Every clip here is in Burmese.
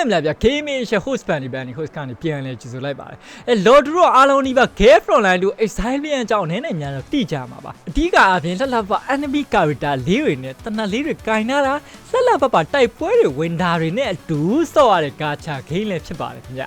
မဲ့မလားဗျ gaming ရှယ် host ပန်ဒီပန်ဒီ host ကနေပြန်လဲကြည့်ဆိုလိုက်ပါတယ်အဲ lord တို့အားလုံးဒီပါ game online တို့ exile အကြောင်းနည်းနည်းများတော့တိကြမှာပါအဓိကအပြင်လှလှပ enemy character လေးတွေနဲ့တနက်လေးတွေကင်နာတာလှလှပပတိုက်ပွဲတွေဝင်တာတွေနဲ့အတူစော့ရတဲ့ကာချာ game လည်းဖြစ်ပါတယ်ခင်ဗျ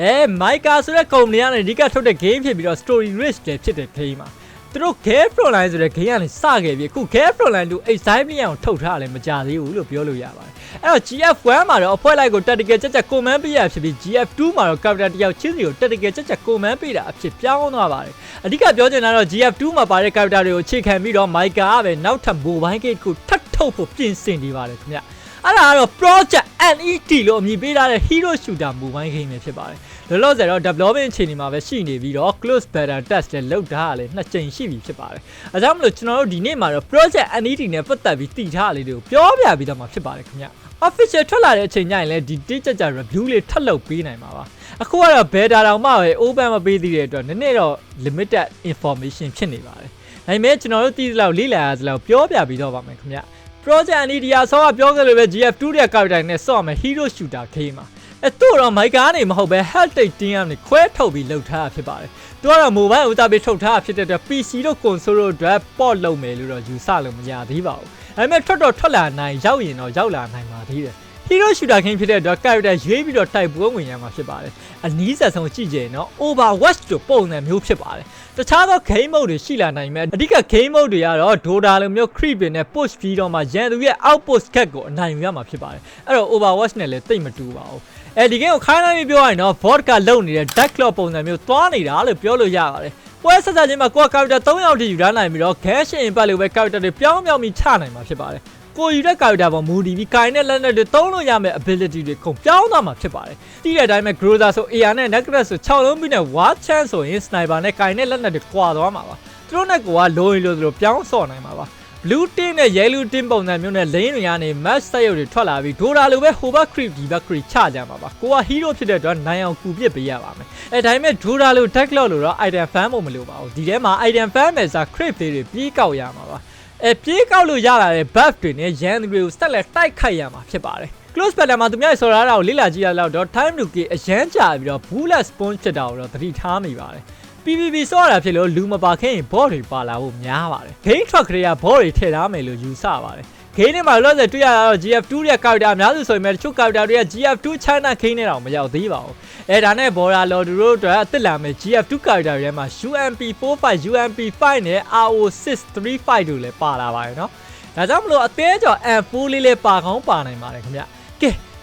အဲမိုက်ကာဆိုတဲ့ကုမ္ပဏီကနေအဓိကထုတ်တဲ့ game ဖြစ်ပြီးတော့ story rich လည်းဖြစ်တဲ့ game မှာ သူတို့ game online ဆိုတဲ့ game ကနေစခဲ့ပြီးအခု game online တို့ exile အောင်ထုတ်ထားတယ်မကြသေးဘူးလို့ပြောလို့ရပါတယ်အဲ့တော့ GF1 မှာတော့အဖွဲ့လိုက်ကို tactical ချက်ချက် command ပေးရဖြစ်ပြီး GF2 မှာတော့ character တယောက်ချင်းစီကို tactical ချက်ချက် command ပေးတာအဖြစ်ပြောင်းသွားပါတယ်အဓိကပြောချင်တာတော့ GF2 မှာပါတဲ့ character တွေကိုအခြေခံပြီးတော့ Micah ကပဲနောက်ထပ် mobile game ကိုထပ်ထုတ်ဖို့ပြင်ဆင်နေပါတယ်ခင်ဗျအဲ့ဒါကတော့ project NET လို့အမည်ပေးထားတဲ့ hero shooter mobile game ပဲဖြစ်ပါတယ် လောလောဆယ်တော့ development အခြေအနေမှာပဲရှိနေပြီးတော့ close beta test လည်းလုပ်ထားရလဲနှစ်ကြိမ်ရှိပြီဖြစ်ပါတယ်အဲဒါကြောင့်မလို့ကျွန်တော်တို့ဒီနေ့မှာတော့ project NET နဲ့ပတ်သက်ပြီးတည်ထားရလေးတွေကိုပြောပြပြီးတော့မှာဖြစ်ပါတယ်ခင်ဗျ official ထွက်လာတဲ့အချိန်ညရင်လည်းဒီတိကျကျ review လေးထပ်လုပ်ပေးနိုင်မှာပါအခုကတော့ beta တောင်မှပဲ open မပေးသေးတဲ့အတွက်နည်းနည်းတော့ limited information ဖြစ်နေပါတယ်ဒါပေမဲ့ကျွန်တော်တို့တည်သလောက်လေ့လာရသလောက်ပြောပြပြီးတော့ပါမယ်ခင်ဗျ project အနီဒီယာဆောကပြောခဲ့လို့ပဲ GF2 ရဲ့ character နဲ့စော့မယ် hero shooter game မှာ အဲတို့တော့မိုက်ကားနေမဟုတ်ပဲ health take team ကနေခွဲထုတ်ပြီးလှုပ်ထားတာဖြစ်ပါတယ်သူကတော့ mobile ဦးစားပေးထုတ်ထားတာဖြစ်တဲ့အတွက် PC တို့ console တို့အတွက် port လုပ်မယ်လို့တော့ယူဆလို့မရသေးပါဘူးဒါပေမဲ့ထွက်တော့ထွက်လာနိုင်ရောက်ရင်တော့ရောက်လာနိုင်ပါသေးတယ် hero shooter game ဖြစ်တဲ့အတွက် character ရွေးပြီးတော့တိုက်ပွဲဝင်ရမှာဖြစ်ပါတယ်အနည်းဆက်ဆုံးကြည့်ကြရင်တော့ overwatch တို့ပုံစံမျိုးဖြစ်ပါတယ်တခြားသော game mode တွေရှိလာနိုင်မယ်အဓိက game mode တွေကတော့ Dota လိုမျိုး creep တွေနဲ့ push ပြီးတော့မှရန်သူရဲ့ outpost cat ကိုအနိုင်ယူရမှာဖြစ်ပါတယ်အဲ့တော့ overwatch နဲ့လည်းတိတ်မတူပါဘူး အဲဒီ game ကိုခိုင်းလိုက်ပြီးပြောရရင်တော့ vodka လုံနေတဲ့ dark claw ပုံစံမျိုးသွားနေတာလို့ပြောလို့ရပါတယ်ပွဲဆက်ဆက်ချင်းမှာကိုယ် character 3ယောက်ထိယူထားနိုင်ပြီးတော့ cash impact လိုပဲ character တွေပြောင်းပြောင်းပြီးချနိုင်မှာဖြစ်ပါတယ်ကိုယူတဲ့ character ပေါ်မူတည်ပြီးကိုင်တဲ့လက်နက်တွေသုံးလို့ရမယ့် ability တွေခုံပြောင်းသွားမှာဖြစ်ပါတယ်။တီးတဲ့အတိုင်းပဲ Groza ဆို AR နဲ့ Necklace ဆို6လုံးပြီးနဲ့ War Chance ဆိုရင် Sniper နဲ့ကိုင်တဲ့လက်နက်တွေကွာသွားမှာပါ။သူတို့နဲ့ကိုကလိုရင်လိုသလိုပြောင်းဆော့နိုင်မှာပါ။ blue tin နဲ့ yellow tin ပုံစံမျိုးနဲ့ lane တွေကနေ match ဆက်ရုပ်တွေထွက်လာပြီး Dora လိုပဲ hover creep ဒီဘက် creep ချကြမှာပါ။ကိုက hero ဖြစ်တဲ့အတွက်နိုင်အောင်ကူပစ်ပေးရပါမယ်။အဲဒါပေမဲ့ Dora လို deck lock လိုတော့ item fan ဖို့မလိုပါဘူး။ဒီထဲမှာ item fan မယ်စား creep လေးတွေပြီးကောက်ရမှာပါ။အဲပြေးကောက်လို့ရလာတဲ့ buff တွေနဲ့ရန်သူတွေကိုဆက်လက်တိုက်ခိုက်ရမှာဖြစ်ပါတယ် close battle မှာသူများဆော်ရတာကိုလေ့လာကြည့်ရလောက်တော့ time to kill အရန်ကြာပြီးတော့ bullet sponge ဖြစ်တာကိုတော့သတိထားမိပါတယ် PVP ဆော့ရတာဖြစ်လို့လူမပါခင်ရင် bot တွေပါလာဖို့များပါတယ် game truck တွေက bot တွေထည့်ထားမယ်လို့ယူဆပါတယ် game ထဲမှာလောလောဆယ်တွေ့ရတာတော့ GF2 ရဲ့ character အများစုဆိုပေမဲ့တချို့ character တွေက GF2 China game နဲ့တော့မရောက်သေးပါဘူးအဲဒါနဲ့ Bora Lord တို့အတွက်အစ်လာမယ် GF2 character တွေမှာ UMP45 UMP5 နဲ့ RO635 တို့လည်းပါလာပါတယ်နော်ဒါကြောင့်မလို့အသေးကြော် M4 လေးလည်းပါကောင်းပါနိုင်ပါတယ်ခင်ဗျကဲ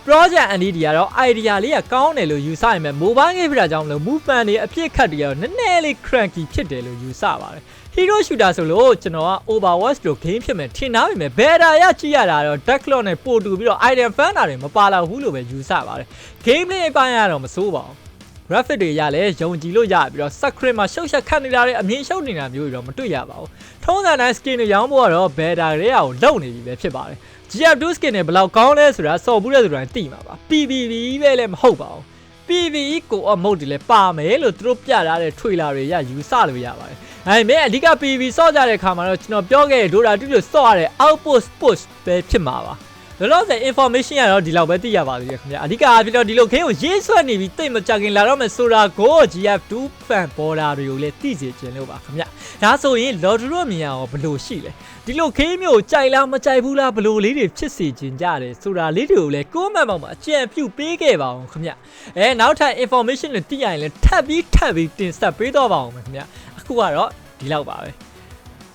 project ND တွေကတော့ idea လေးကကောင်းတယ်လို့ယူဆရင်ပဲ mobile game ဖြစ်တာကြောင့်မလို့ movement တွေအပြည့်ခတ်တွေကတော့နည်းနည်းလေး cranky ဖြစ်တယ်လို့ယူဆပါတယ် hero shooter ဆိုလို့ကျွန်တော်က overwatch လို့ game ဖြစ်မယ်ထင်ထားပေမဲ့ beta ရကြည့်ရတာတော့ deck clock နဲ့ပို့တူပြီးတော့ item fan တွေမပါလာဘူးလို့ပဲယူဆပါတယ် game လေးအပိုင်းကတော့မစိုးပါဘူး graphic တွေရလဲယုံကြည်လို့ရပြီးတော့ screen မှာရှုပ်ရှက်ခတ်နေတာတွေအမြင်ရှုပ်နေတာမျိုးတွေတော့မတွေ့ရပါဘူးထုံးစံတိုင်း skin တွေရောင်းဖို့ကတော့ beta တွေကကိုလုံနေပြီပဲဖြစ်ပါတယ် GF2 skin တွေဘယ်လောက်ကောင်းလဲဆိုတာစော်ဘူးတဲ့သူတိုင်းသိမှာပါ PVP ပဲလည်းမဟုတ်ပါဘူး PVE ကိုအမုတ်တွေလည်းပါမယ်လို့သူတို့ပြထားတဲ့ထွေလာတွေရယူဆလို့ရပါတယ်ဒါပေမဲ့အဓိက PVP စော့ကြတဲ့ခါမှာတော့ကျွန်တော်ပြောခဲ့တဲ့ Dota 2လို့စော့ရတဲ့ outpost push ပဲဖြစ်မှာပါ လောလောဆယ် information ကတော့ဒီလောက်ပဲသိရပါသေးတယ်ခင်ဗျာအဓိကအားဖြင့်တော့ဒီလိုခင်းကိုရေးဆွဲနေပြီးတိတ်မကြခင်လာတော့မယ်ဆိုတာကို GF2 fan border တွေကိုလည်းသိစေချင်လို့ပါခင်ဗျာဒါဆိုရင် lottery မြင်ရအောင်ဘယ်လိုရှိလဲဒီလိုခင်းမျိုးကြိုက်လားမကြိုက်ဘူးလားဘယ်လိုလေးတွေဖြစ်စေချင်ကြတယ်ဆိုတာလေးတွေကိုလည်းကိုယ့်မှန်ပေါင်းမှာအကြံပြုပေးခဲ့ပါအောင်ခင်ဗျာအဲနောက်ထပ် information တွေသိရရင်လည်းထပ်ပြီးထပ်ပြီးတင်ဆက်ပေးတော့ပါအောင်ခင်ဗျာအခုကတော့ဒီလောက်ပါပဲ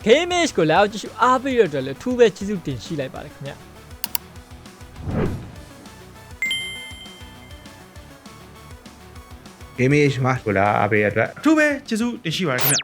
Game-ish ကိုလည်းကြည့်ရှုအားပေးရတဲ့အတွက်လည်းထူးပဲကျေးဇူးတင်ရှိလိုက်ပါတယ်ခင်ဗျာ gaming မှာကိုလာအားပေးရတဲ့အတွက်အထူးပဲကျေးဇူးတင်ရှိပါတယ်ခင်ဗျ